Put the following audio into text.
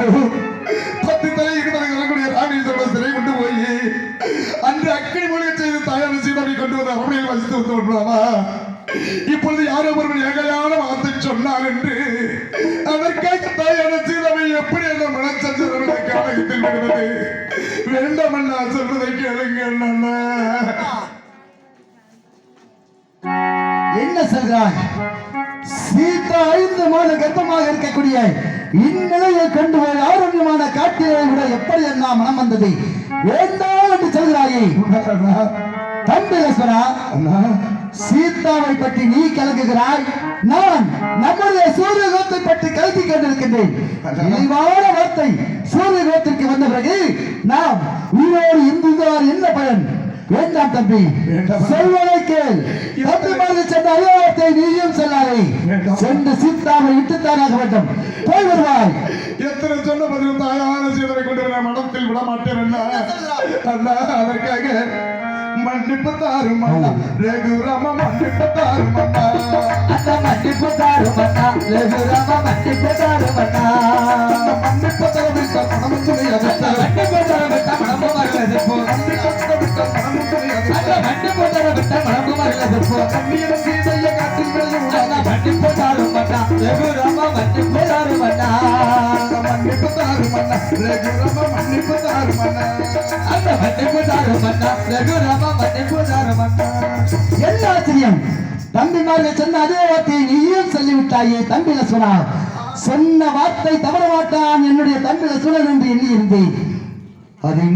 பத்து தலைக்கு தலை வரக்கூடிய ராமேஸ்வரம் சிறை கொண்டு போய் அன்று அக்கடி மொழியை செய்து தாயார் சீதாவை கொண்டு வந்து அவனையில் வசித்து வந்து கொண்டாமா இப்பொழுது யாரோ ஒருவன் ஏகையான வார்த்தை சொன்னார் என்று அதற்காக தாயான சீதாவை எப்படி அந்த மனச்சந்திரனை காலகத்தில் வருவது வேண்டாம் அண்ணா சொல்வதை கேளுங்க அண்ணா. என்ன சொல்றாய் சீதா கர்ப்பமாக இருக்கக்கூடிய இந்நிலையை கண்டு போய் ஆரோக்கியமான காட்டியை விட எப்படி என்ன மனம் வந்தது? வேண்டாம் என்று சொல்கிறாயே. அண்ணா தம்பி லட்சுமணா சீதாவை பற்றி நீ கலங்குகிறாய். நான் நம்முடைய சூரியகோத்தை பற்றி கலக்கி கொண்டிருக்கின்றேன். இழிவான வார்த்தை சூரியகோத்திற்கு வந்த பிறகு நாம் உயிரோடு இருந்துதான் என்ன பயன்? வேண்டாம் தம்பி. சொல்வதை கேள். தம்பி மாதிரி சென்ற அதே வார்த்தை நீயும் சொல்லாதே. சென்று சீதாவை விட்டுத்தானாக வேண்டும். போய் வருவாய். எத்தனை சொன்ன பதிலும் தாயான சீதனை கொண்டு நான் மனத்தில் விட மாட்டேன் அண்ணா அண்ணா அதற்காக மன்னிப்பு தாரும் அண்ணா. ரகுராம மன்னிப்பு தாரும் அண்ணா. மன்னிப்பு தாருமண்ணா லகுராம மன்னிப்பு தாருமண்ணா அந்த அந்த அதற்காக மன்னிப்பு தரவிட்ட காட்டில் மன்னிப்பு தாரும் மன்னிப்பு தாரும் அந்த மன்னிப்பு மன்னிப்பு தம்பிமார்கள் சொன்ன அதே வார்த்தையை நீயும் சொல்லிவிட்டாயே தம்பி லட்சுமணா சொன்ன வார்த்தை தவற மாட்டான். என்னுடைய தம்பி லட்சுமணன் என்று எண்ணி இருந்தேன். அதை